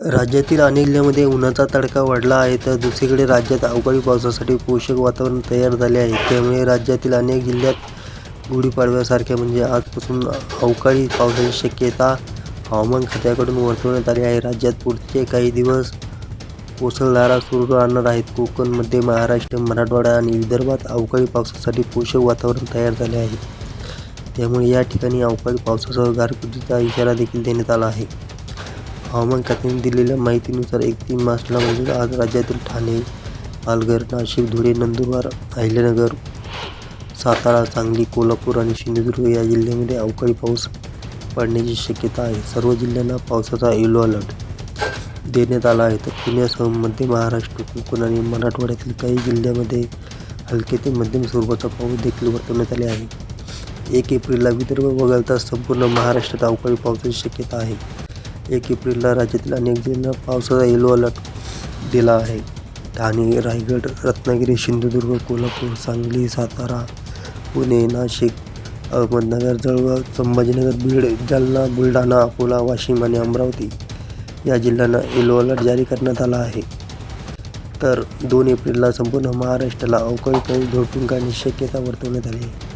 राज्यातील अनेक जिल्ह्यांमध्ये उन्हाचा तडका वाढला आहे तर दुसरीकडे राज्यात अवकाळी पावसासाठी पोषक वातावरण तयार झाले आहे. त्यामुळे राज्यातील अनेक जिल्ह्यात गुढीपाडव्यासारख्या म्हणजे आजपासून अवकाळी पावसाची शक्यता हवामान खात्याकडून वर्तवण्यात आली आहे. राज्यात पुढचे काही दिवस कोसळधारा सुरू राहणार आहेत. कोकण मध्य महाराष्ट्र मराठवाडा आणि विदर्भात अवकाळी पावसासाठी पोषक वातावरण तयार झाले आहे. त्यामुळे या ठिकाणी अवकाळी पावसासह गारपिटीचा इशारा देखील देण्यात आला आहे. हवामान खात्याने दिलेल्या माहितीनुसार एक तीन मार्चला म्हणजे आज राज्यातील ठाणे पालघर नाशिक धुळे नंदुरबार अहिल्यानगर सातारा सांगली कोल्हापूर आणि सिंधुदुर्ग या जिल्ह्यांमध्ये अवकाळी पाऊस पडण्याची शक्यता आहे. सर्व जिल्ह्यांना पावसाचा येलो अलर्ट देण्यात आला आहे. तर पुण्यासह मध्य महाराष्ट्र कोकण आणि मराठवाड्यातील काही जिल्ह्यांमध्ये हलके ते मध्यम स्वरूपाचा पाऊस देखील वर्तवण्यात आले आहे. एक एप्रिलला विदर्भ वगळता संपूर्ण महाराष्ट्रात अवकाळी पावसाची शक्यता आहे. एक एप्रिलला राज्यातील अनेक जिल्ह्यांना पावसाचा येलो अलर्ट दिला आहे. ठाणे रायगड रत्नागिरी सिंधुदुर्ग कोल्हापूर सांगली सातारा पुणे नाशिक अहमदनगर जळगाव संभाजीनगर बीड जालना बुलढाणा अकोला वाशिम आणि अमरावती या जिल्ह्यांना येलो अलर्ट जारी करण्यात आला आहे. तर दोन एप्रिलला संपूर्ण महाराष्ट्राला अवकाळी पाऊस झोडपून काढण्याची शक्यता वर्तवण्यात आली आहे.